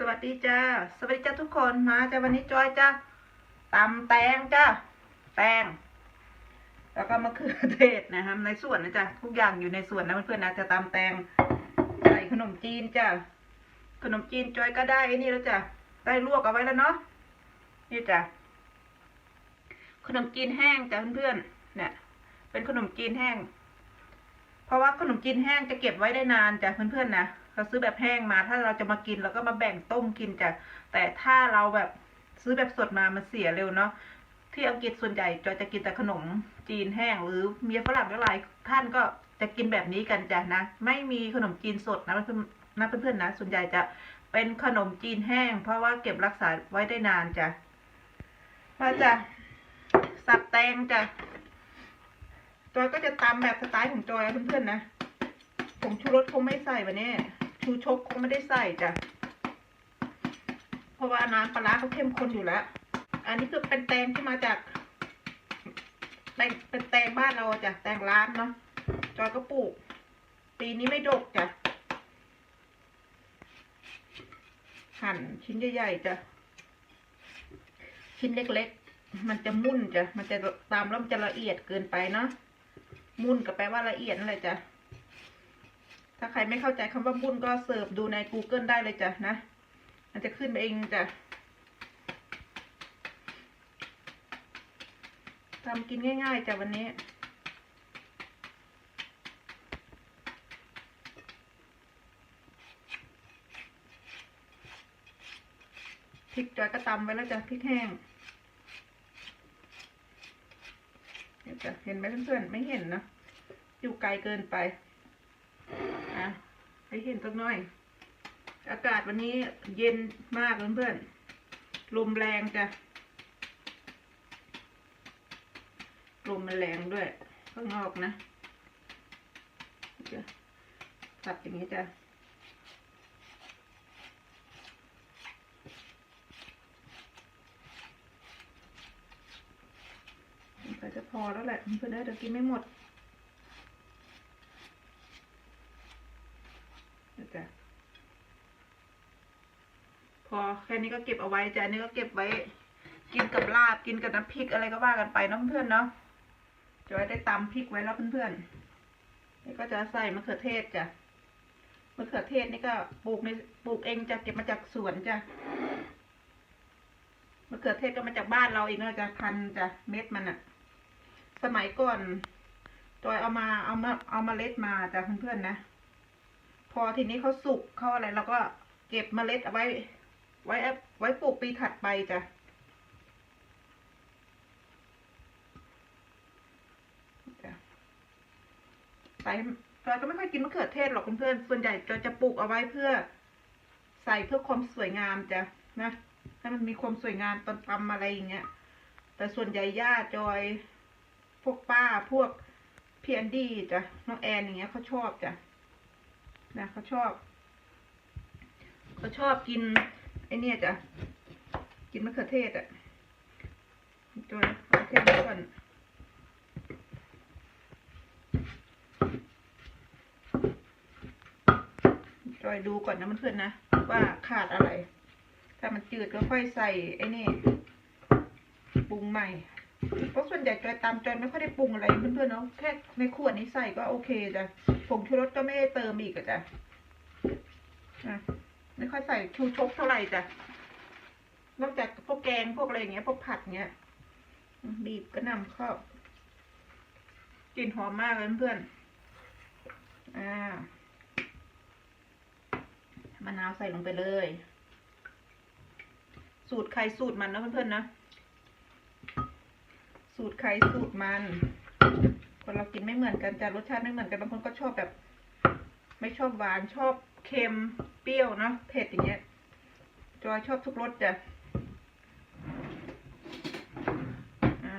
สวัสดีจ้า สวัสดีจ้าทุกคนมาจ้าวันนี้จอยจ้าตำแตงจ้าแตงแล้วก็มะเขือเทศนะครับในส่วนนะจ้ะทุกอย่างอยู่ในส่วนนะเพื่อนๆนะจะตำแตงใส่ขนมจีนจ้าขนมจีนจอยก็ได้ไอ้นี่แล้วจ้ะได้ลวกเอาไว้แล้วเนาะนี่จ้ะขนมจีนแห้งจ้ะเพื่อนๆเนี่ย เป็นขนมจีนแห้ง เพราะว่าขนมจีนแห้งจะเก็บไว้ได้นานจ้ะเพื่อนๆนะ เราซื้อแบบแห้งมา ถ้าเราจะมากินเราก็มาแบ่งต้มกินจ้ะแต่ถ้าเราแบบซื้อแบบสดมา มันเสียเร็วเนาะ ที่อังกฤษส่วนใหญ่จอยจะกินแต่ขนมจีนแห้ง หรือเมียฝรั่งหลายท่านก็จะกินแบบนี้กันจ้ะนะ ไม่มีขนมจีนสดนะเพื่อนๆนะเพื่อนๆนะ ส่วนใหญ่จะเป็นขนมจีนแห้ง เพราะว่าเก็บรักษาไว้ได้นานจ้ะมาจ้ะสับแตงจ้ะจอยก็จะตำแบบสไตล์ของจอยนะเพื่อนๆนะผงชูรสคงไม่ใส่วันนี้ ชูชกคงไม่ได้ใส่จ้ะ เพราะว่าน้ำปลาร้าเขาเข้มข้นอยู่แล้ว อันนี้คือเป็นแตงที่มาจากแตงเป็นแตงบ้านเราจ้ะ แตงร้านเนาะ จอยก็ปลูก ปีนี้ไม่ดกจ้ะ หั่นชิ้นใหญ่ๆจ้ะ ชิ้นเล็กๆ มันจะมุ่นจ้ะ มันจะตามแล้วมันจะละเอียดเกินไปเนาะ มุ่นก็แปลว่าละเอียดนั่นแหละจ้ะ ถ้าใครไม่เข้าใจคำว่ามุ่นก็เสิร์ฟดูใน Google ได้เลยจ้ะนะ มันจะขึ้นมาเองจ้ะทำกินง่ายๆจ้ะวันนี้พริกจอยก็ตำไว้แล้วจ้ะพริกแห้งเดี๋ยวจะเห็นไหมเพื่อนๆไม่เห็นนะอยู่ไกลเกินไป ให้เห็นสักหน่อย อากาศวันนี้เย็นมากเพื่อนๆลมแรงจ้ะลมมันแรงด้วยข้างนอกนะจะตัดอย่างนี้จ้ะก็จะพอแล้วแหละเพื่อนๆเดี๋ยวกินไม่หมดยวจ้ะ พอแค่นี้ก็เก็บเอาไว้จ้ะอันนี้ก็เก็บไว้ กินกับลาบกินกับน้ำพริกอะไรก็ว่ากันไปเนาะเพื่อนเนาะจะไว้ได้ตำพริกไว้แล้วเพื่อนๆนี่ก็จะใส่มะเขือเทศจ้ะมะเขือเทศนี่ก็ปลูกในปลูกเองจะเก็บมาจากสวนจ้ะมะเขือเทศก็มาจากบ้านเราเองเนาะจ้ะพันจ้ะเม็ดมันอะสมัยก่อนจอยเอามาเอามาเอามาเมล็ดมาจ้ะเพื่อนๆนะ พอทีนี้เขาสุกเขาอะไรเราก็เก็บเมล็ดเอาไว้ ไว้ไว้ปลูกปีถัดไปจ้ะใส่จอยก็ไม่ค่อยกินมะเขือเทศหรอกเพื่อนๆส่วนใหญ่จอยจะปลูกเอาไว้เพื่อ ใส่เพื่อความสวยงามจ้ะนะให้มันมีความสวยงามตอนตำอะไรอย่างเงี้ย แต่ส่วนใหญ่ย่าจอย พวกป้าพวกพี่แอนดี้จ้ะน้องแอนอย่างเงี้ยเขาชอบจ้ะนะเขาชอบเขาชอบกิน ไอเนี่ยจ้ะ กินมะเขือเทศอะจอยเอาแค่นี้ก่อนจอยดูก่อนนะเพื่อนๆนะ ว่าขาดอะไร ถ้ามันจืดก็ค่อยใส่ไอ้นี่ปรุงใหม่ เพราะส่วนใหญ่จอยตามจอยไม่ค่อยได้ปรุงอะไรเพื่อนๆเนาะแค่ในขวดนี้ใส่ก็โอเคจ้ะผงชูรสก็ไม่ได้เติมอีกอะจ้ะอะ ไม่ค่อยใส่ชูชกเท่าไหร่จ้ะนอกจากพวกแกงพวกอะไรอย่างเงี้ย พวกผัดเงี้ยบีบก็นำเข้ากลิ่นหอมมากเลยเพื่อนๆอ่ามะนาวใส่ลงไปเลย สูตรใครสูตรมันนะเพื่อนๆนะ สูตรใครสูตรมัน คนเรากินไม่เหมือนกันจ้ะรสชาติไม่เหมือนกันบางคนก็ชอบแบบ ไม่ชอบหวานชอบ เค็ม เปรี้ยวเนาะ เผ็ดอย่างเงี้ย จอยชอบทุกรสจ้ะอะ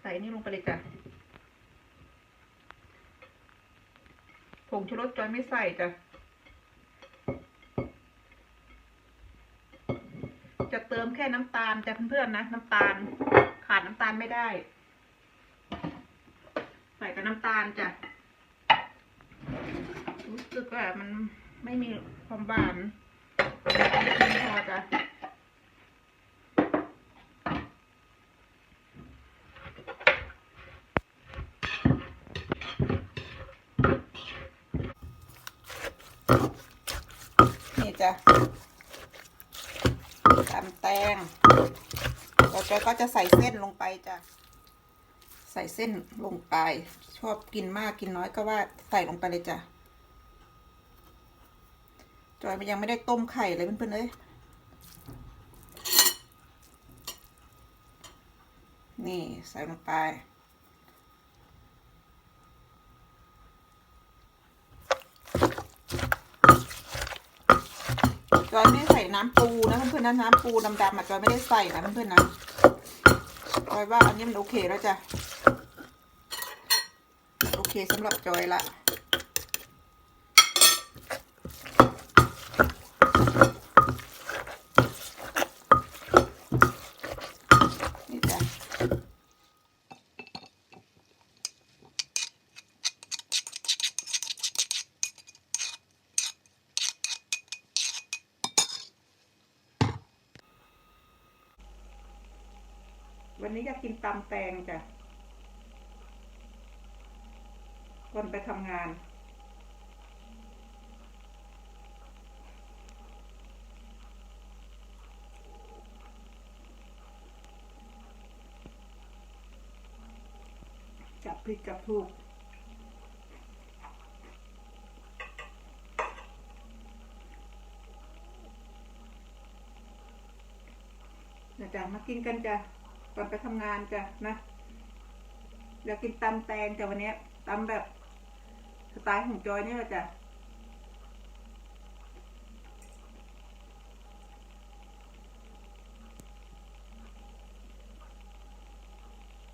ใส่นี่ลงไปเลยจ้ะผงชูรสจอยไม่ใส่จ้ะ จะเติ มแค่น้ำตาลจ้ะเพื่อนๆนะ น้ำตาล ขาดน้ำตาลไม่ได้ ใส่กับน้ำตาลจ้ะรู้สึกว่ามันไม่มีความหวานพอจ้ะนี่จ้ะ ตำแตงแล้วจอยก็จะใส่เส้นลงไปจ้ะ ใส่เส้นลงไป ชอบกินมากกินน้อยก็ว่าใส่ลงไปเลยจ้ะ จอยมันยังไม่ได้ต้มไข่เลยเพื่อนๆเอ้ยนี่ใส่ลงไป จอยไม่ได้ใส่น้ำปูนะเพื่อนๆนะน้ำปูดำๆอะจอยไม่ได้ใส่นะเพื่อนๆนะจอยว่าอันนี้มันโอเคแล้วจ้ะโอเคสำหรับจอยละนี่จ้ะวันนี้อยา กินตำแตงจ้ะก่อนไปทำงานจับพริกจับถูกนะจ๊ะมากินกันจ้ะ ก่อนไปทำงานจ้ะนะอยากกินตำแตงจ้ะวันนี้ยตำแบบสไตล์ของจอยนี่แหละจ้ะ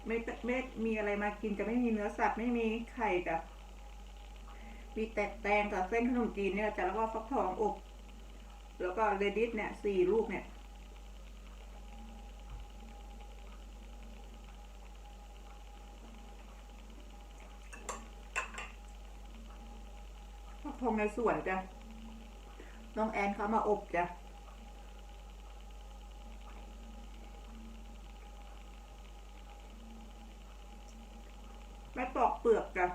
ไม่ไม่มีอะไรมากินจะไม่มีเนื้อสัตว์ไม่มีไข่จ้ะมีแต่แตงกับเส้นขนมจีนเนี่ยจ้ะแล้วก็ฟักทองอบแล้วก็เรดิสเนี่ยสี่ลูกเนี่ย ฟักทอ งในสวนจ้ะน้องแอนเขามาอบจ้ะ ไม่ปอกเปลือกจ้ะ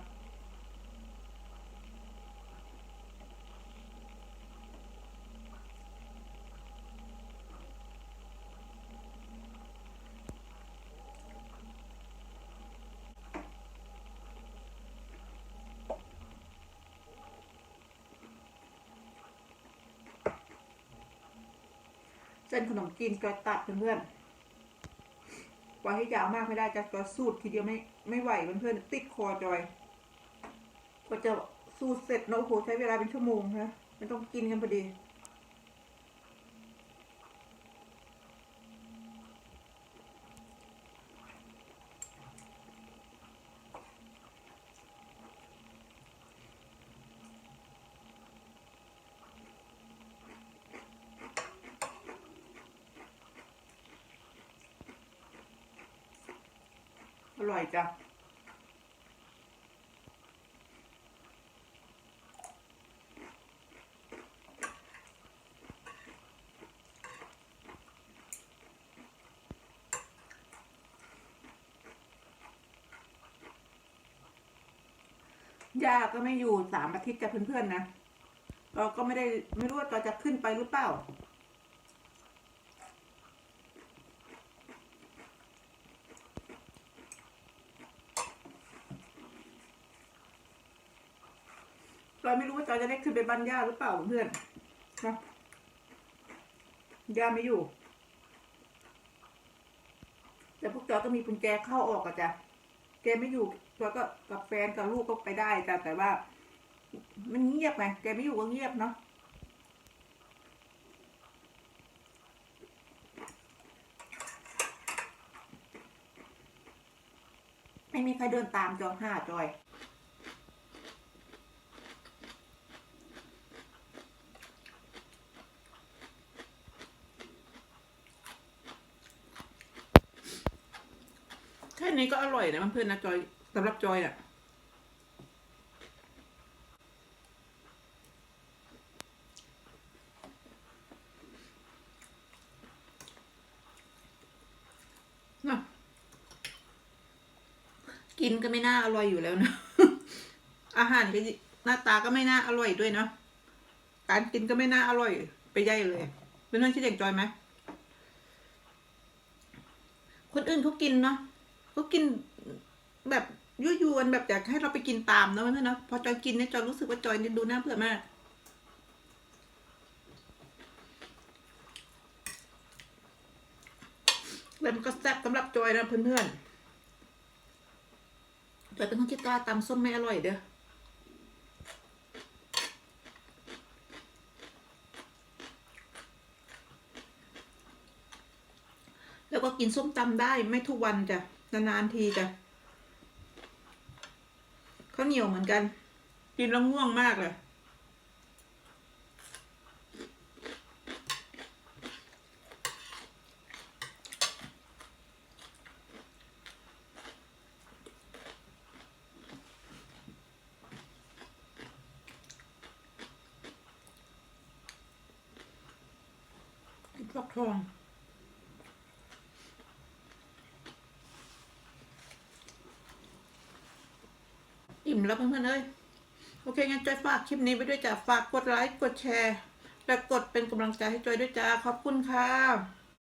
เส้นขนมจีนจอยตัดเพื่อนๆไว้ให้ยาวมากไม่ได้จะจอยสูตรทีเดียวไม่ไม่ไหวเพื่อนๆติดคอจอยก็จะสูตรเสร็จนะโอ้โหใช้เวลาเป็นชั่วโมงนะไม่ต้องกินกันพอดี ร่อยจ้ะย่าก็ไม่อยู่สามอาทิตย์จะเพื่อนๆนะเราก็ไม่ได้ไม่รู้ว่าเราจะขึ้นไปหรือเปล่า เราไม่รู้ว่าจอยจะได้ขึ้นไปบ้านย่าหรือเปล่าเพื่อนนะย่าไม่อยู่ แต่พวกจอยก็มีกุญแจเข้าออกอะจ้ะแกไม่อยู่จอยก็กับแฟนกับลูกก็ไปได้จ้ะแต่ว่า มันเงียบไงแกไม่อยู่ก็เงียบเนาะไม่มีใครเดินตามจอยห้าจอย นี้ก็อร่อยนะเพื่อนนะจอยสำหรับจอยอะ่ะกินก็ไม่น่าอร่อยอยู่แล้วนะอาหารก็หน้าตาก็ไม่น่าอร่อยด้วยเนาะการกินก็ไม่น่าอร่อย ไปใหญ่เลยเป็นเรื่องที่เด็กจอยไหมคนอื่นเขากินเนาะ เขากินแบบยั่วยวนแบบอยากให้เราไปกินตามเนะเพื่อนๆเนาะพอจอยกินเนี่ยจอยรู้สึกว่าจอยนี่ดูน่าเบื่อมากแล้วมันก็แซ่บสำหรับจอยนะเพื่อนๆจอยเป็นคนที่กล้าตำส้มไม่อร่อยเด้อแล้วก็กินส้มตำได้ไม่ทุกวันจ้ะ นานๆทีจ้ะข้าวเหนียวเหมือนกัน กินแล้วง่วงมากเลยฟอกทอง อิ่มแล้วเพื่อนๆเอ้ยโอเคงั้นจอยฝากคลิปนี้ไปด้วยจ้ะฝากกดไลค์กดแชร์ และกดเป็นกำลังใจให้จอยด้วยจ้าขอบคุณค่ะ